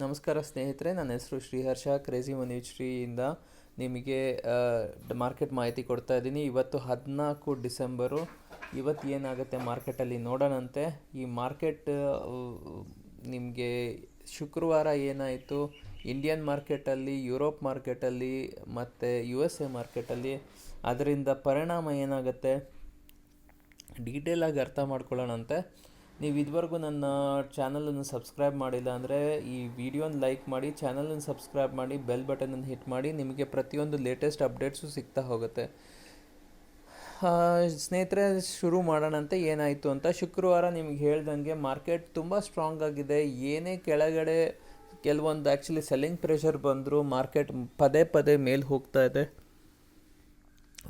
ನಮಸ್ಕಾರ ಸ್ನೇಹಿತರೆ, ನನ್ನ ಹೆಸರು ಶ್ರೀಹರ್ಷ ಕ್ರೇಜಿ ಮನಿ ಶ್ರೀಯಿಂದ ನಿಮಗೆ ಮಾರ್ಕೆಟ್ ಮಾಹಿತಿ ಕೊಡ್ತಾ ಇದ್ದೀನಿ. ಇವತ್ತು ಹದಿನಾಲ್ಕು ಡಿಸೆಂಬರು, ಇವತ್ತು ಏನಾಗುತ್ತೆ ಮಾರ್ಕೆಟಲ್ಲಿ ನೋಡೋಣಂತೆ. ಈ ಮಾರ್ಕೆಟ್ ನಿಮಗೆ ಶುಕ್ರವಾರ ಏನಾಯಿತು? ಇಂಡಿಯನ್ ಮಾರ್ಕೆಟಲ್ಲಿ ಯುರೋಪ್ ಮಾರ್ಕೆಟಲ್ಲಿ ಮತ್ತು ಯು ಎಸ್ ಎ ಮಾರ್ಕೆಟಲ್ಲಿ ಅದರಿಂದ ಪರಿಣಾಮ ಏನಾಗುತ್ತೆ? ಡೀಟೇಲಾಗಿ ಅರ್ಥ ಮಾಡ್ಕೊಳ್ಳೋಣಂತೆ. ನೀವು ಇದುವರೆಗೂ ನನ್ನ ಚಾನಲನ್ನು ಸಬ್ಸ್ಕ್ರೈಬ್ ಮಾಡಿಲ್ಲ ಅಂದರೆ ಈ ವಿಡಿಯೋನ ಲೈಕ್ ಮಾಡಿ, ಚಾನಲನ್ನು ಸಬ್ಸ್ಕ್ರೈಬ್ ಮಾಡಿ, ಬೆಲ್ ಬಟನನ್ನು ಹಿಟ್ ಮಾಡಿ, ನಿಮಗೆ ಪ್ರತಿಯೊಂದು ಲೇಟೆಸ್ಟ್ ಅಪ್ಡೇಟ್ಸು ಸಿಗ್ತಾ ಹೋಗುತ್ತೆ. ಸ್ನೇಹಿತರೆ, ಶುರು ಮಾಡೋಣಂತೆ ಏನಾಯಿತು ಅಂತ. ಶುಕ್ರವಾರ ನಿಮ್ಗೆ ಹೇಳ್ದಂಗೆ ಮಾರ್ಕೆಟ್ ತುಂಬ ಸ್ಟ್ರಾಂಗ್ ಆಗಿದೆ. ಏನೇ ಕೆಳಗಡೆ ಕೆಲವೊಂದು ಆ್ಯಕ್ಚುಲಿ ಸೆಲ್ಲಿಂಗ್ ಪ್ರೆಷರ್ ಬಂದರೂ ಮಾರ್ಕೆಟ್ ಪದೇ ಪದೇ ಮೇಲೆ ಹೋಗ್ತಾ ಇದೆ.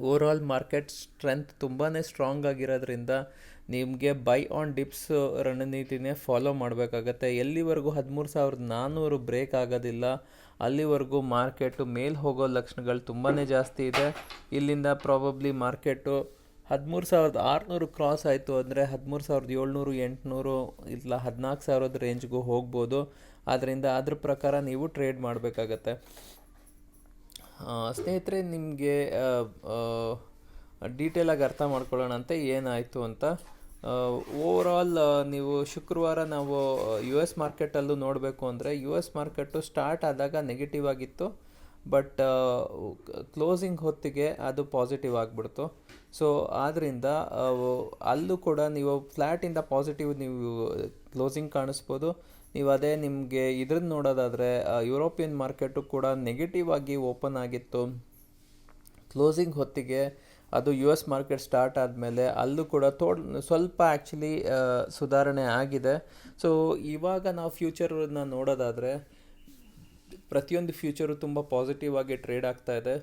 ಓವರಾಲ್ ಮಾರ್ಕೆಟ್ ಸ್ಟ್ರೆಂತ್ ತುಂಬಾ ಸ್ಟ್ರಾಂಗ್ ಆಗಿರೋದ್ರಿಂದ ನಿಮಗೆ ಬೈ ಆನ್ ಡಿಪ್ಸ್ ರಣನೀತಿನೇ ಫಾಲೋ ಮಾಡಬೇಕಾಗತ್ತೆ. ಎಲ್ಲಿವರೆಗೂ ಹದಿಮೂರು ಸಾವಿರದ ನಾನ್ನೂರು ಬ್ರೇಕ್ ಆಗೋದಿಲ್ಲ. ಅಲ್ಲಿವರೆಗೂ ಮಾರ್ಕೆಟು ಮೇಲೆ ಹೋಗೋ ಲಕ್ಷಣಗಳು ತುಂಬಾ ಜಾಸ್ತಿ ಇದೆ. ಇಲ್ಲಿಂದ ಪ್ರಾಬಬ್ಲಿ ಮಾರ್ಕೆಟು ಹದಿಮೂರು ಸಾವಿರದ ಆರುನೂರು ಕ್ರಾಸ್ ಆಯಿತು ಅಂದರೆ ಹದಿಮೂರು ಸಾವಿರದ ಏಳ್ನೂರು, ಎಂಟುನೂರು, ಇಲ್ಲ ಹದಿನಾಲ್ಕು ಸಾವಿರದ ರೇಂಜ್ಗೂ ಹೋಗ್ಬೋದು. ಆದ್ದರಿಂದ ಅದ್ರ ಪ್ರಕಾರ ನೀವು ಟ್ರೇಡ್ ಮಾಡಬೇಕಾಗತ್ತೆ. ಸ್ನೇಹಿತರೆ, ನಿಮಗೆ ಡೀಟೇಲಾಗಿ ಅರ್ಥ ಮಾಡ್ಕೊಳ್ಳೋಣ ಅಂತ ಏನಾಯಿತು ಅಂತ. ಓವರಾಲ್ ನೀವು ಶುಕ್ರವಾರ ನಾವು ಯು ಎಸ್ ಮಾರ್ಕೆಟಲ್ಲೂ ನೋಡಬೇಕು ಅಂದರೆ ಯು ಎಸ್ ಮಾರ್ಕೆಟು ಸ್ಟಾರ್ಟ್ ಆದಾಗ ನೆಗೆಟಿವ್ ಆಗಿತ್ತು. ಬಟ್ ಕ್ಲೋಸಿಂಗ್ ಹೊತ್ತಿಗೆ ಅದು ಪಾಸಿಟಿವ್ ಆಗಿಬಿಡ್ತು. ಸೊ ಆದ್ದರಿಂದ ಅಲ್ಲೂ ಕೂಡ ನೀವು ಫ್ಲ್ಯಾಟಿಂದ ಪಾಸಿಟಿವ್ ನೀವು ಕ್ಲೋಸಿಂಗ್ ಕಾಣಿಸ್ಬೋದು. ನೀವು ಅದೇ ನಿಮಗೆ ಇದ್ರದ್ದು ನೋಡೋದಾದರೆ ಯುರೋಪಿಯನ್ ಮಾರ್ಕೆಟು ಕೂಡ ನೆಗೆಟಿವ್ ಆಗಿ ಓಪನ್ ಆಗಿತ್ತು. ಕ್ಲೋಸಿಂಗ್ ಹೊತ್ತಿಗೆ ಅದು ಯು ಎಸ್ ಮಾರ್ಕೆಟ್ ಸ್ಟಾರ್ಟ್ ಆದಮೇಲೆ ಅಲ್ಲೂ ಕೂಡ ತೋಡ್, ಸ್ವಲ್ಪ ಆ್ಯಕ್ಚುಲಿ ಸುಧಾರಣೆ ಆಗಿದೆ. ಸೊ ಇವಾಗ ನಾವು ಫ್ಯೂಚರನ್ನ ನೋಡೋದಾದರೆ, ಪ್ರತಿಯೊಂದು ಫ್ಯೂಚರು ತುಂಬ ಪಾಸಿಟಿವ್ ಆಗಿ ಟ್ರೇಡ್ ಆಗ್ತಾ ಇದೆ.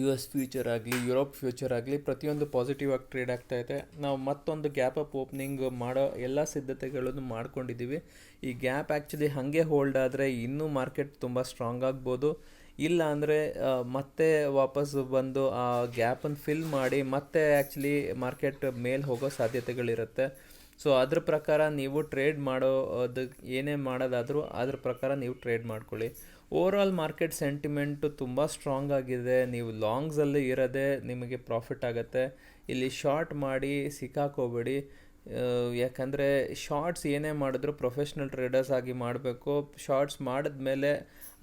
ಯು ಎಸ್ ಫ್ಯೂಚರ್ ಆಗಲಿ ಯುರೋಪ್ ಫ್ಯೂಚರ್ ಆಗಲಿ ಪ್ರತಿಯೊಂದು ಪಾಸಿಟಿವ್ ಆಗಿ ಟ್ರೇಡ್ ಆಗ್ತಾ ಇದೆ. ನಾವು ಮತ್ತೊಂದು ಗ್ಯಾಪ್ ಅಪ್ ಓಪನಿಂಗ್ ಮಾಡೋ ಎಲ್ಲ ಸಿದ್ಧತೆಗಳನ್ನು ಮಾಡ್ಕೊಂಡಿದ್ದೀವಿ. ಈ ಗ್ಯಾಪ್ ಆ್ಯಕ್ಚುಲಿ ಹಾಗೆ ಹೋಲ್ಡ್ ಆದರೆ ಇನ್ನೂ ಮಾರ್ಕೆಟ್ ತುಂಬ ಸ್ಟ್ರಾಂಗ್ ಆಗ್ಬೋದು. ಇಲ್ಲ ಅಂದರೆ ಮತ್ತೆ ವಾಪಸ್ ಬಂದು ಆ ಗ್ಯಾಪನ್ನು ಫಿಲ್ ಮಾಡಿ ಮತ್ತೆ ಆ್ಯಕ್ಚುಲಿ ಮಾರ್ಕೆಟ್ ಮೇಲೆ ಹೋಗೋ ಸಾಧ್ಯತೆಗಳಿರುತ್ತೆ. ಸೊ ಅದ್ರ ಪ್ರಕಾರ ನೀವು ಟ್ರೇಡ್ ಮಾಡೋದು ಏನೇ ಮಾಡೋದಾದರೂ ಅದ್ರ ಪ್ರಕಾರ ನೀವು ಟ್ರೇಡ್ ಮಾಡ್ಕೊಳ್ಳಿ. ಓವರಾಲ್ ಮಾರ್ಕೆಟ್ ಸೆಂಟಿಮೆಂಟು ತುಂಬ ಸ್ಟ್ರಾಂಗ್ ಆಗಿದೆ. ನೀವು ಲಾಂಗ್ಸಲ್ಲಿ ಇರೋದೇ ನಿಮಗೆ ಪ್ರಾಫಿಟ್ ಆಗುತ್ತೆ. ಇಲ್ಲಿ ಶಾರ್ಟ್ ಮಾಡಿ ಸಿಕ್ಕಾಕೋಬೇಡಿ ಯಾಕಂದರೆ ಶಾರ್ಟ್ಸ್ ಏನೇ ಮಾಡಿದ್ರು ಪ್ರೊಫೆಷ್ನಲ್ ಟ್ರೇಡರ್ಸ್ ಆಗಿ ಮಾಡಬೇಕು. ಶಾರ್ಟ್ಸ್ ಮಾಡಿದ್ಮೇಲೆ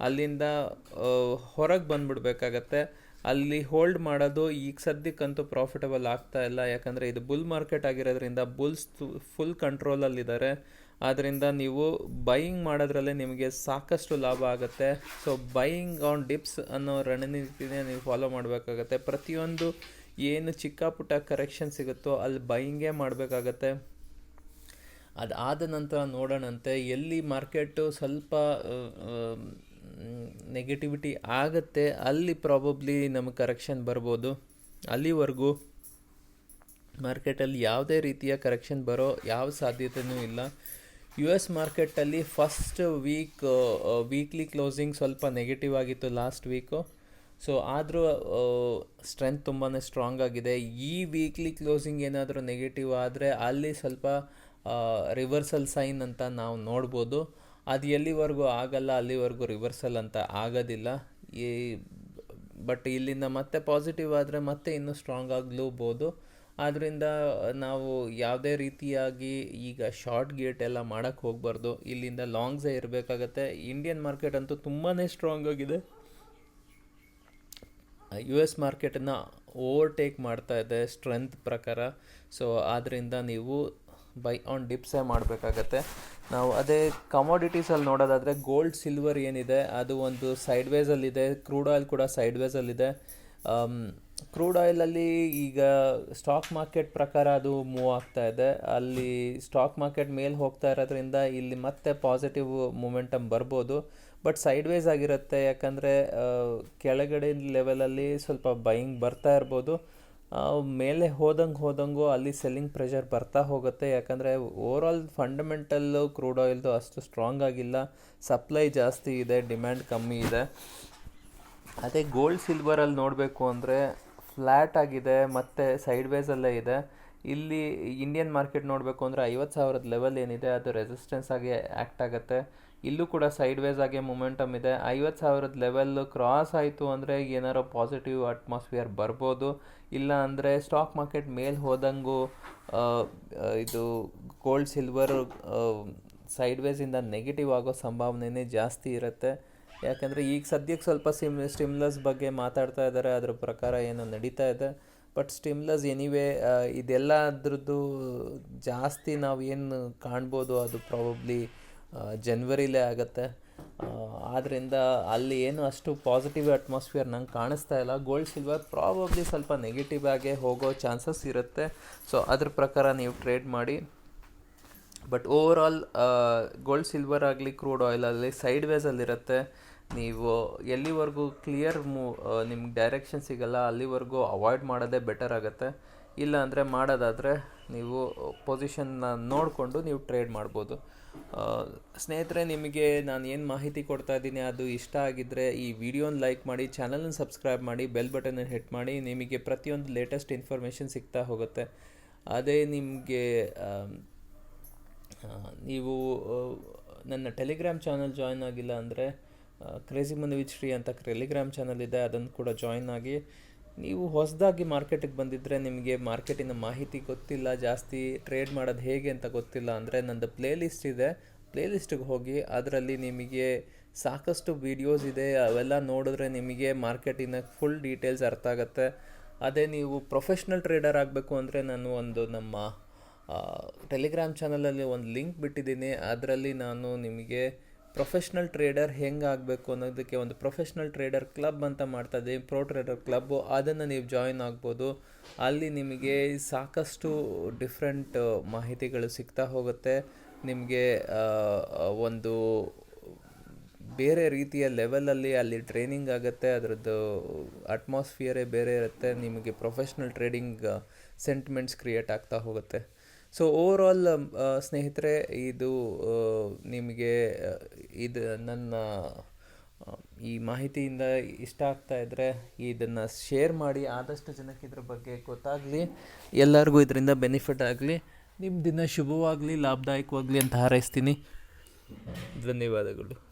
ಅಲ್ಲಿಂದ ಹೊರಗೆ ಬಂದ್ಬಿಡ್ಬೇಕಾಗತ್ತೆ. ಅಲ್ಲಿ ಹೋಲ್ಡ್ ಮಾಡೋದು ಈಗ ಸದ್ಯಕ್ಕಂತೂ ಪ್ರಾಫಿಟಬಲ್ ಆಗ್ತಾ ಇಲ್ಲ. ಯಾಕಂದರೆ ಇದು ಬುಲ್ ಮಾರ್ಕೆಟ್ ಆಗಿರೋದ್ರಿಂದ ಬುಲ್ಸ್ ಫುಲ್ ಕಂಟ್ರೋಲಲ್ಲಿದ್ದಾರೆ ಆದ್ದರಿಂದ ನೀವು ಬೈಯಿಂಗ್ ಮಾಡೋದ್ರಲ್ಲೇ ನಿಮಗೆ ಸಾಕಷ್ಟು ಲಾಭ ಆಗುತ್ತೆ. ಸೊ ಬೈಯಿಂಗ್ ಆನ್ ಡಿಪ್ಸ್ ಅನ್ನೋ ರಣನೀತಿನೇ ನೀವು ಫಾಲೋ ಮಾಡಬೇಕಾಗತ್ತೆ. ಪ್ರತಿಯೊಂದು ಏನು ಚಿಕ್ಕ ಪುಟ್ಟ ಕರೆಕ್ಷನ್ ಸಿಗುತ್ತೋ ಅಲ್ಲಿ ಬೈಯಿಂಗೇ ಮಾಡಬೇಕಾಗತ್ತೆ. ಅದಾದ ನಂತರ ನೋಡೋಣಂತೆ, ಎಲ್ಲಿ ಮಾರ್ಕೆಟು ಸ್ವಲ್ಪ ನೆಗೆಟಿವಿಟಿ ಆಗುತ್ತೆ, ಅಲ್ಲಿ ಪ್ರಾಬಬ್ಲಿ ನಮಗೆ ಕರೆಕ್ಷನ್ ಬರ್ಬೋದು. ಅಲ್ಲಿವರೆಗೂ ಮಾರ್ಕೆಟಲ್ಲಿ ಯಾವುದೇ ರೀತಿಯ ಕರೆಕ್ಷನ್ ಬರೋ ಯಾವ ಸಾಧ್ಯತೆಯೂ ಇಲ್ಲ. ಯು ಎಸ್ ಮಾರ್ಕೆಟಲ್ಲಿ ಫಸ್ಟ್ ವೀಕ್ ವೀಕ್ಲಿ ಕ್ಲೋಸಿಂಗ್ ಸ್ವಲ್ಪ ನೆಗೆಟಿವ್ ಆಗಿತ್ತು ಲಾಸ್ಟ್ ವೀಕು ಸೊ ಆದರೂ ಸ್ಟ್ರೆಂತ್ ತುಂಬಾ ಸ್ಟ್ರಾಂಗ್ ಆಗಿದೆ. ಈ ವೀಕ್ಲಿ ಕ್ಲೋಸಿಂಗ್ ಏನಾದರೂ ನೆಗೆಟಿವ್ ಆದರೆ ಅಲ್ಲಿ ಸ್ವಲ್ಪ ರಿವರ್ಸಲ್ ಸೈನ್ ಅಂತ ನಾವು ನೋಡ್ಬೋದು. ಅದು ಎಲ್ಲಿವರೆಗೂ ಆಗಲ್ಲ, ಅಲ್ಲಿವರೆಗೂ ರಿವರ್ಸಲ್ ಅಂತ ಆಗೋದಿಲ್ಲ. ಈ ಬಟ್ ಇಲ್ಲಿಂದ ಮತ್ತೆ ಪಾಸಿಟಿವ್ ಆದರೆ ಮತ್ತೆ ಇನ್ನೂ ಸ್ಟ್ರಾಂಗ್ ಆಗಲೂಬೋದು ಆದ್ದರಿಂದ ನಾವು ಯಾವುದೇ ರೀತಿಯಾಗಿ ಈಗ ಶಾರ್ಟ್ ಗೇಟ್ ಎಲ್ಲ ಮಾಡೋಕ್ಕೆ ಹೋಗಬಾರ್ದು. ಇಲ್ಲಿಂದ ಲಾಂಗ್ಸೇ ಇರಬೇಕಾಗತ್ತೆ. ಇಂಡಿಯನ್ ಮಾರ್ಕೆಟ್ ಅಂತೂ ತುಂಬಾ ಸ್ಟ್ರಾಂಗ್ ಆಗಿದೆ. ಯು ಎಸ್ ಮಾರ್ಕೆಟನ್ನು ಓವರ್ಟೇಕ್ ಮಾಡ್ತಾ ಇದೆ ಸ್ಟ್ರೆಂತ್ ಪ್ರಕಾರ. ಸೊ ಆದ್ದರಿಂದ ನೀವು ಬೈ ಆನ್ ಡಿಪ್ಸೇ ಮಾಡಬೇಕಾಗತ್ತೆ. ನಾವು ಅದೇ ಕಮೋಡಿಟೀಸಲ್ಲಿ ನೋಡೋದಾದರೆ ಗೋಲ್ಡ್ ಸಿಲ್ವರ್ ಏನಿದೆ, ಅದು ಒಂದು ಸೈಡ್ ವೇಸಲ್ಲಿದೆ ಕ್ರೂಡ್ ಆಯಿಲ್ ಕೂಡ ಸೈಡ್ ವೇಸಲ್ಲಿದೆ ಕ್ರೂಡ್ ಆಯಿಲಲ್ಲಿ ಈಗ ಸ್ಟಾಕ್ ಮಾರ್ಕೆಟ್ ಪ್ರಕಾರ ಅದು ಮೂವ್ ಆಗ್ತಾ ಇದೆ. ಅಲ್ಲಿ ಸ್ಟಾಕ್ ಮಾರ್ಕೆಟ್ ಮೇಲೆ ಹೋಗ್ತಾ ಇರೋದ್ರಿಂದ ಇಲ್ಲಿ ಮತ್ತೆ ಪಾಸಿಟಿವ್ ಮೂಮೆಂಟಮ್ ಬರ್ಬೋದು. ಬಟ್ ಸೈಡ್ ವೇಸ್ ಆಗಿರುತ್ತೆ, ಯಾಕಂದರೆ ಕೆಳಗಡೆ ಲೆವೆಲಲ್ಲಿ ಸ್ವಲ್ಪ ಬೈಯಿಂಗ್ ಬರ್ತಾ ಇರ್ಬೋದು. ಮೇಲೆ ಹೋದಂಗೆ ಹೋದಂಗೂ ಅಲ್ಲಿ ಸೆಲ್ಲಿಂಗ್ ಪ್ರೆಷರ್ ಬರ್ತಾ ಹೋಗುತ್ತೆ. ಯಾಕಂದರೆ ಓವರಾಲ್ ಫಂಡಮೆಂಟಲ್ಲು ಕ್ರೂಡ್ ಆಯಿಲ್ದು ಅಷ್ಟು ಸ್ಟ್ರಾಂಗ್ ಆಗಿಲ್ಲ. ಸಪ್ಲೈ ಜಾಸ್ತಿ ಇದೆ ಡಿಮ್ಯಾಂಡ್ ಕಮ್ಮಿ ಇದೆ. ಅದೇ ಗೋಲ್ಡ್ ಸಿಲ್ವರಲ್ಲಿ ನೋಡಬೇಕು ಅಂದರೆ ಫ್ಲ್ಯಾಟ್ ಆಗಿದೆ, ಮತ್ತು ಸೈಡ್ ವೇಸಲ್ಲೇ ಇದೆ. ಇಲ್ಲಿ ಇಂಡಿಯನ್ ಮಾರ್ಕೆಟ್ ನೋಡಬೇಕು ಅಂದರೆ ಐವತ್ತು ಸಾವಿರದ ಲೆವೆಲ್ ಏನಿದೆ, ಅದು ರೆಸಿಸ್ಟೆನ್ಸ್ ಆಗಿ ಆ್ಯಕ್ಟ್ ಆಗುತ್ತೆ. ಇಲ್ಲೂ ಕೂಡ ಸೈಡ್ ವೇಸ್ ಆಗಿ ಮೊಮೆಂಟಮ್ ಇದೆ. ಐವತ್ತು ಸಾವಿರದ ಲೆವೆಲ್ ಕ್ರಾಸ್ ಆಯಿತು ಅಂದರೆ ಏನಾರೋ ಪಾಸಿಟಿವ್ ಅಟ್ಮಾಸ್ಫಿಯರ್ ಬರ್ಬೋದು. ಇಲ್ಲ ಅಂದರೆ ಸ್ಟಾಕ್ ಮಾರ್ಕೆಟ್ ಮೇಲೆ ಹೋದಂಗೂ ಇದು ಗೋಲ್ಡ್ ಸಿಲ್ವರ್ ಸೈಡ್ವೇಸಿಂದ ನೆಗೆಟಿವ್ ಆಗೋ ಸಂಭಾವನೆಯೇ ಜಾಸ್ತಿ ಇರುತ್ತೆ. ಯಾಕಂದರೆ ಈಗ ಸದ್ಯಕ್ಕೆ ಸ್ವಲ್ಪ ಸಿಮ್ ಸ್ಟಿಮ್ಲಸ್ ಬಗ್ಗೆ ಮಾತಾಡ್ತಾ ಇದ್ದಾರೆ ಅದ್ರ ಪ್ರಕಾರ ಏನೋ ನಡೀತಾ ಇದೆ. ಬಟ್ ಸ್ಟಿಮ್ಲಸ್ ಎನಿವೇ ಇದೆಲ್ಲ ಅದ್ರದ್ದು ಜಾಸ್ತಿ ನಾವು ಏನು ಕಾಣ್ಬೋದು ಅದು ಪ್ರಾಬಬ್ಲಿ ಜನ್ವರಿಲೇ ಆಗುತ್ತೆ. ಆದ್ದರಿಂದ ಅಲ್ಲಿ ಏನು ಅಷ್ಟು ಪಾಸಿಟಿವ್ ಅಟ್ಮಾಸ್ಫಿಯರ್ ನಂಗೆ ಕಾಣಿಸ್ತಾ ಇಲ್ಲ. ಗೋಲ್ಡ್ ಸಿಲ್ವರ್ ಪ್ರಾಬಬ್ಲಿ ಸ್ವಲ್ಪ ನೆಗೆಟಿವ್ ಆಗೇ ಹೋಗೋ ಚಾನ್ಸಸ್ ಇರುತ್ತೆ. ಸೊ ಅದ್ರ ಪ್ರಕಾರ ನೀವು ಟ್ರೇಡ್ ಮಾಡಿ. But over all gold silver ಆಗಲಿ ಕ್ರೂಡ್ ಆಯಿಲಲ್ಲಿ ಸೈಡ್ ವೇಸಲ್ಲಿರುತ್ತೆ ನೀವು ಎಲ್ಲಿವರೆಗೂ ಕ್ಲಿಯರ್ ಮೂ ನಿಮ್ಗೆ ಡೈರೆಕ್ಷನ್ ಸಿಗಲ್ಲ, ಅಲ್ಲಿವರೆಗೂ ಅವಾಯ್ಡ್ ಮಾಡೋದೇ ಬೆಟರ್ ಆಗುತ್ತೆ. ಇಲ್ಲ ಅಂದರೆ ಮಾಡೋದಾದರೆ ನೀವು ಪೊಸಿಷನ್ನ ನೋಡಿಕೊಂಡು ನೀವು ಟ್ರೇಡ್ ಮಾಡ್ಬೋದು. ಸ್ನೇಹಿತರೆ, ನಿಮಗೆ ನಾನು ಏನು ಮಾಹಿತಿ ಕೊಡ್ತಾ ಇದ್ದೀನಿ, ಅದು ಇಷ್ಟ ಆಗಿದ್ದರೆ ಈ ವಿಡಿಯೋನ ಲೈಕ್ ಮಾಡಿ ಚಾನಲನ್ನು ಸಬ್ಸ್ಕ್ರೈಬ್ ಮಾಡಿ ಬೆಲ್ ಬಟನನ್ನು ಹಿಟ್ ಮಾಡಿ, ನಿಮಗೆ ಪ್ರತಿಯೊಂದು ಲೇಟೆಸ್ಟ್ ಇನ್ಫಾರ್ಮೇಷನ್ ಸಿಗ್ತಾ ಹೋಗುತ್ತೆ. ಅದೇ ನಿಮಗೆ ನೀವು ನನ್ನ ಟೆಲಿಗ್ರಾಮ್ ಚಾನಲ್ ಜಾಯ್ನ್ ಆಗಿಲ್ಲ ಅಂದರೆ ಕ್ರೇಜಿ ಮನಿ ವಿಚ್ ಶ್ರೀ ಅಂತ ಟೆಲಿಗ್ರಾಮ್ ಚಾನಲ್ ಇದೆ, ಅದನ್ನು ಕೂಡ ಜಾಯ್ನ್ ಆಗಿ. ನೀವು ಹೊಸದಾಗಿ ಮಾರ್ಕೆಟಿಗೆ ಬಂದಿದ್ದರೆ ನಿಮಗೆ ಮಾರ್ಕೆಟಿನ ಮಾಹಿತಿ ಗೊತ್ತಿಲ್ಲ, ಜಾಸ್ತಿ ಟ್ರೇಡ್ ಮಾಡೋದು ಹೇಗೆ ಅಂತ ಗೊತ್ತಿಲ್ಲ ಅಂದರೆ ನಂದು ಪ್ಲೇ ಲಿಸ್ಟ್ ಇದೆ. ಪ್ಲೇ ಲಿಸ್ಟಿಗೆ ಹೋಗಿ ಅದರಲ್ಲಿ ನಿಮಗೆ ಸಾಕಷ್ಟು ವೀಡಿಯೋಸ್ ಇದೆ, ಅವೆಲ್ಲ ನೋಡಿದ್ರೆ ನಿಮಗೆ ಮಾರ್ಕೆಟಿನ ಫುಲ್ ಡೀಟೇಲ್ಸ್ ಅರ್ಥ ಆಗುತ್ತೆ. ಅದೇ ನೀವು ಪ್ರೊಫೆಷ್ನಲ್ ಟ್ರೇಡರ್ ಆಗಬೇಕು ಅಂದರೆ ನಾನು ಒಂದು ನಮ್ಮ ಟೆಲಿಗ್ರಾಮ್ ಚಾನಲಲ್ಲಿ ಒಂದು ಲಿಂಕ್ ಬಿಟ್ಟಿದ್ದೀನಿ. ಅದರಲ್ಲಿ ನಾನು ನಿಮಗೆ ಪ್ರೊಫೆಷ್ನಲ್ ಟ್ರೇಡರ್ ಹೆಂಗೆ ಆಗಬೇಕು ಅನ್ನೋದಕ್ಕೆ ಒಂದು ಪ್ರೊಫೆಷ್ನಲ್ ಟ್ರೇಡರ್ ಕ್ಲಬ್ ಅಂತ ಮಾಡ್ತಾ ಪ್ರೊ ಪ್ರೋ ಟ್ರೇಡರ್ ಕ್ಲಬ್ಬು ಅದನ್ನು ನೀವು ಜಾಯಿನ್ ಆಗ್ಬೋದು. ಅಲ್ಲಿ ನಿಮಗೆ ಸಾಕಷ್ಟು ಡಿಫ್ರೆಂಟ್ ಮಾಹಿತಿಗಳು ಸಿಗ್ತಾ ಹೋಗುತ್ತೆ. ನಿಮಗೆ ಒಂದು ಬೇರೆ ರೀತಿಯ ಲೆವೆಲಲ್ಲಿ ಅಲ್ಲಿ ಟ್ರೈನಿಂಗ್ ಆಗುತ್ತೆ. ಅದರದ್ದು ಅಟ್ಮಾಸ್ಫಿಯರೇ ಬೇರೆ ಇರುತ್ತೆ. ನಿಮಗೆ ಪ್ರೊಫೆಷ್ನಲ್ ಟ್ರೇಡಿಂಗ್ ಸೆಂಟಿಮೆಂಟ್ಸ್ ಕ್ರಿಯೇಟ್ ಆಗ್ತಾ ಹೋಗುತ್ತೆ. ಸೊ ಓವರ್ ಆಲ್ ಸ್ನೇಹಿತರೆ, ಇದು ನಿಮಗೆ ಇದು ನನ್ನ ಈ ಮಾಹಿತಿಯಿಂದ ಇಷ್ಟ ಆಗ್ತಾ ಇದ್ದರೆ ಇದನ್ನು ಶೇರ್ ಮಾಡಿ. ಆದಷ್ಟು ಜನಕ್ಕೆ ಇದ್ರ ಬಗ್ಗೆ ಗೊತ್ತಾಗಲಿ. ಎಲ್ಲರಿಗೂ ಇದರಿಂದ ಬೆನಿಫಿಟ್ ಆಗಲಿ. ನಿಮ್ಮ ದಿನ ಶುಭವಾಗಲಿ, ಲಾಭದಾಯಕವಾಗಲಿ ಅಂತ ಹಾರೈಸ್ತೀನಿ. ಧನ್ಯವಾದಗಳು.